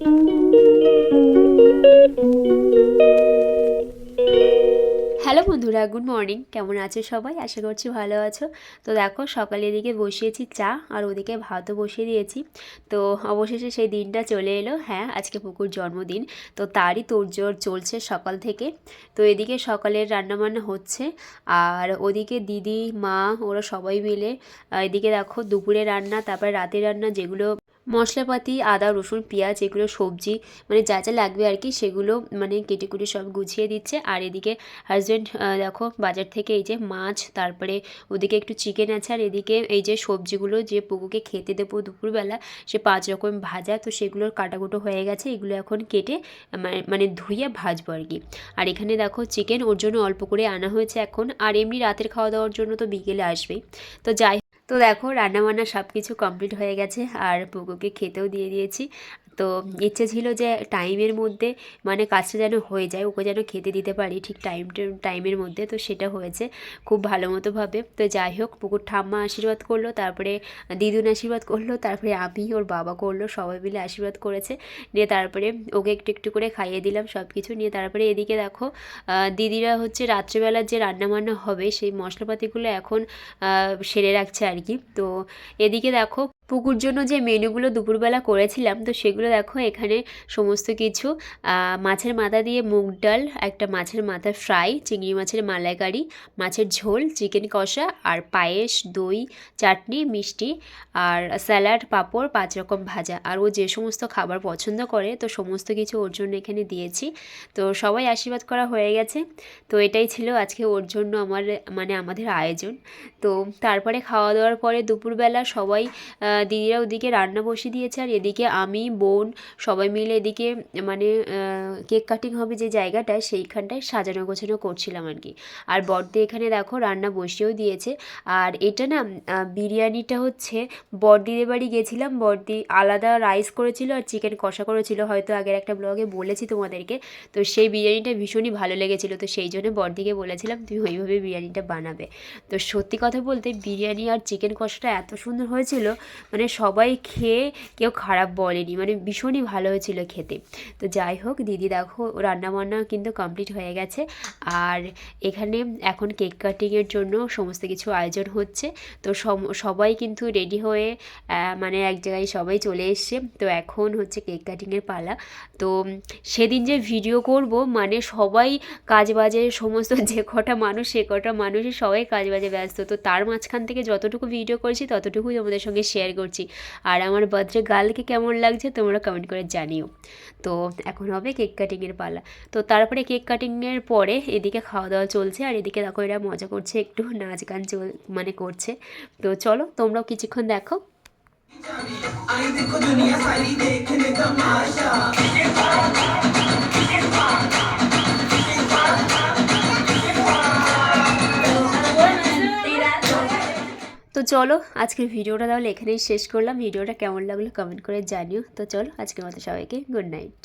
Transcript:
Hello বন্ধুরা, good morning. কেমন আছো সবাই? আশা করছি ভালো আছো। তো দেখো, সকালে এদিকে বসিয়েছি চা, আর ওদিকে ভাতও বসিয়ে দিয়েছি। তো অবশেষে সেই দিনটা চলে এলো। হ্যাঁ আজকে পুকুর জন্মদিন। তো তারই তোড়জোড় চলছে সকাল থেকে। তো এদিকে সকালের রান্নাবান্না হচ্ছে। আর ওদিকে দিদি, মা, ওরা সবাই মিলে এদিকে দেখো, দুপুরে রান্না, তারপরে রাতের রান্না, যেগুলো মশলাপাতি, আদা, রসুন, পেঁয়াজ, এগুলো সবজি মানে যা যা লাগবে আর কি, সেগুলো মানে কেটে কুটে সব গুছিয়ে দিচ্ছে। আর এদিকে হাজব্যান্ড দেখো, বাজার থেকে এই যে মাছ, তারপরে ওদিকে একটু চিকেন আছে, আর এদিকে এই যে সবজিগুলো, যে পুকুকে খেতে দেবো দুপুরবেলা, সে পাঁচ রকম ভাজা, তো সেগুলোর কাটাকুটো হয়ে গেছে, এগুলো এখন কেটে মা- মানে ধুইয়ে ভাজবো আর কি। আর এখানে দেখো চিকেন ওর জন্য অল্প করে আনা হয়েছে এখন, আর এমনি রাতের খাওয়া দাওয়ার জন্য তো বিকেলে আসবেই। তো যাই তো দেখো রান্নাবান্না সব কিছু কমপ্লিট হয়ে গেছে আর পুকুকে খেতেও দিয়ে দিয়েছি। তো ইচ্ছে ছিল যে টাইমের মধ্যে মানে কাজটা যেন হয়ে যায়, ওকে যেন খেতে দিতে পারি ঠিক টাইম, টাইমের মধ্যে, তো সেটা হয়েছে খুব ভালো মতোভাবে তো যাই হোক, পুকুর ঠাম্মা আশীর্বাদ করল, তারপরে দিদুন আশীর্বাদ করল, তারপরে আমি ওর বাবা করল, সবাই মিলে আশীর্বাদ করেছে। নিয়ে তারপরে ওকে একটু একটু করে খাইয়ে দিলাম সব কিছু নিয়ে তারপরে এদিকে দেখো দিদিরা হচ্ছে রাত্রেবেলার যে রান্নাবান্না হবে, সেই মশলাপাতিগুলো এখন সেরে রাখছে আর কি। তো এদিকে দেখো পুকুর জন্য যে মেনুগুলো দুপুরবেলা করেছিলাম, তো সেগুলো দেখো এখানে সমস্ত কিছু। মাছের মাথা দিয়ে মুগ ডাল, একটা মাছের মাথা ফ্রাই, চিংড়ি মাছের মালাইকারি, মাছের ঝোল, চিকেন কষা আর পায়েস, দই, চাটনি, মিষ্টি আর স্যালাড, পাঁপড়, পাঁচ রকম ভাজা। আর ও যে সমস্ত খাবার পছন্দ করে, তো সমস্ত কিছু ওর জন্য এখানে দিয়েছি। তো সবাই আশীর্বাদ করা হয়ে গেছে। তো এটাই ছিল আজকে ওর জন্য আমার মানে আমাদের আয়োজন। তো তারপরে খাওয়া দাওয়ার পরে দুপুরবেলা সবাই দিদিরা ওদিকে রান্না বসিয়ে দিয়েছে আর এদিকে আমি, বোন সবাই মিলে এদিকে মানে কেক কাটিং হবে যে জায়গাটায় সেইখানটায় সাজানো গোছানো করছিলাম আর কি। আর বড়দি এখানে দেখো রান্না বসিয়েও দিয়েছে। আর এটা না বিরিয়ানিটা হচ্ছে বড়দিদের বাড়ি গেছিলাম। বড়দি আলাদা রাইস করেছিল আর চিকেন কষা করেছিল। হয়তো আগের একটা ব্লগে বলেছি তোমাদেরকে। তো সেই বিরিয়ানিটা ভীষণই ভালো লেগেছিলো। তো সেই জন্য বড়দিকে বলেছিলাম তুমি ওইভাবে বিরিয়ানিটা বানাবে। তো সত্যি কথা বলতে বিরিয়ানি আর চিকেন কষাটা এত সুন্দর হয়েছিল মানে সবাই খেয়ে কেউ খারাপ বলেনি মানে ভীষণই ভালো হয়েছিল খেতে। তো যাই হোক, দিদি দেখো, রান্নাবান্না কিন্তু কমপ্লিট হয়ে গেছে। আর এখানে এখন কেক কাটিংয়ের জন্য সমস্ত কিছু আয়োজন হচ্ছে। তো সবাই কিন্তু রেডি হয়ে মানে এক জায়গায় সবাই চলে এসছে। তো এখন হচ্ছে কেক কাটিংয়ের পালা। তো সেদিন যে ভিডিও করব মানে সবাই কাজ বাজে, সমস্ত যে কটা মানুষ, সে কটা মানুষই সবাই কাজ বাজে ব্যস্ত। তো তার মাঝখান থেকে যতটুকু ভিডিও করেছি, ততটুকুই তোমাদের সঙ্গে শেয়ার করছি। আর আমার বার্থডে গার্লকে কেমন লাগছে তোমরা কমেন্ট করে জানিও। তো এখন হবে কেক কাটিংয়ের পালা। তো তারপরে কেক কাটিংয়ের পরে এদিকে খাওয়া দাওয়া চলছে আর এদিকে দেখো এরা মজা করছে, একটু নাচ গান চল মানে করছে। তো চলো তোমরাও কিছুক্ষণ দেখো। তো চলো, আজকের ভিডিওটা তাহলে এখানেই শেষ করলাম। ভিডিওটা কেমন লাগল কমেন্ট করে জানিও। তো চলো, আজকের মতো সবাইকে গুড নাইট।